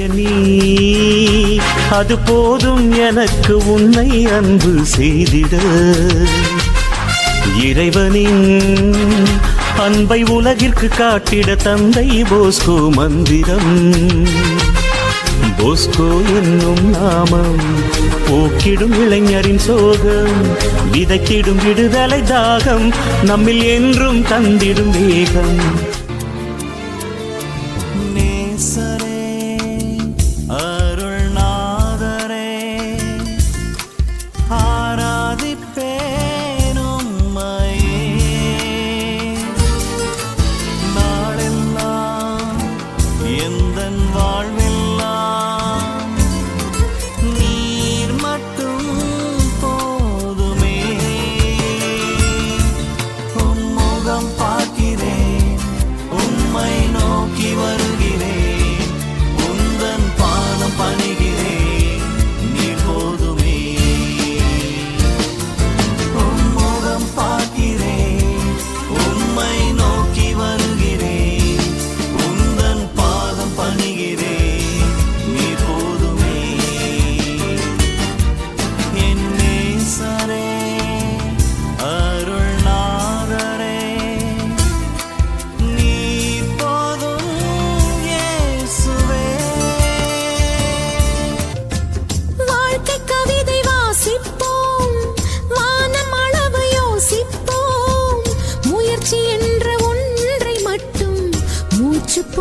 உடைய நீ. அது போதும் எனக்கு உன்னை அன்பு செய்திட. இறைவனின் அன்பை உலகிற்கு காட்டிட தந்தை போஸ்கோ மந்திரம். போஸ்கோ என்னும் நாமம் போக்கிடும் இளைஞரின் சோகம் விதைத்திடும் விடுதலை தாகம் நம்மில் என்றும் தந்திடும் வேகம்.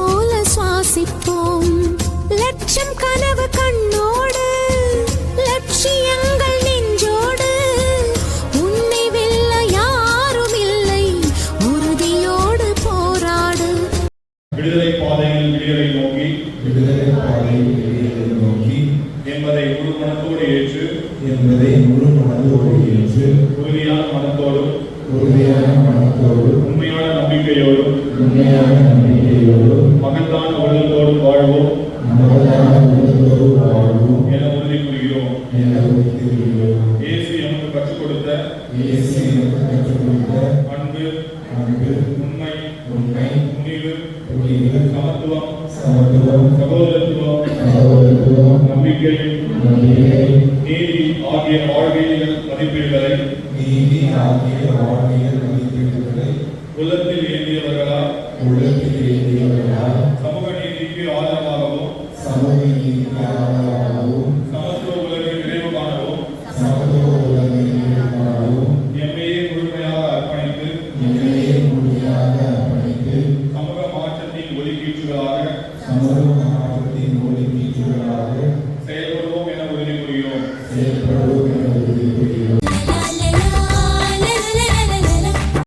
போல சுவாசிப்போம். லட்சம் கனவு கண்ணோடு லட்சியங்கள் நெஞ்சோடு. உன்னை வெல்ல யாரும் இல்லை உறுதியோடு போராடு. விடுதலை பாதையில் விடியலை நோக்கி விடுதலை பாதையில் வெளியே நோக்கி. என்பதை முழு மனத்தோடு ஏற்று என்பதை முழு மனதோடு ஏற்று. உறுதியான மனத்தோடும் உறுதியான மனத்தோடு. உண்மையான நம்பிக்கையோடும் உண்மையான நம்பிக்கையோடு. மகத்தான உள்ளத்தோடும் வாழ்வோம். என உறுதி உறுதிக்கிறோம் இயேசு நமக்கு கற்றுக் கொடுத்த இயேசு எனக்கு கற்றுக் கொடுத்த அன்பு அன்பு உண்மை உண்மை துணிவு புரிவு சமத்துவம் சமத்துவம் சகோதரத்துவம் சகோதரத்துவம் நம்பிக்கை நம்பிக்கை நீதி ஆகிய வாழ்வியல் மதிப்பீடுகளை நீதி ஆகிய வாழ்வியல் மதிப்பீடுகளை ஏந்தியவர்களால் சமூக நீதிக்கு நீதிக்காகவும் சமூக நீதிக்காகவும் சமத்துவ உலகை விரைவு காணவும் சமத்துவ உலகை விரைவு காணவும் எம்மையே முழுமையாக அர்ப்பணித்து எம்மையே முழுமையாக அர்ப்பணித்து சமூக மாற்றத்தின் ஒதுக்கீட்டுகளாக சமூக மாற்றத்தின் ஒதுக்கீட்டுகளாக செயல்படுவோம் என உறுதி புரிகிறோம் செயல்படுவோம்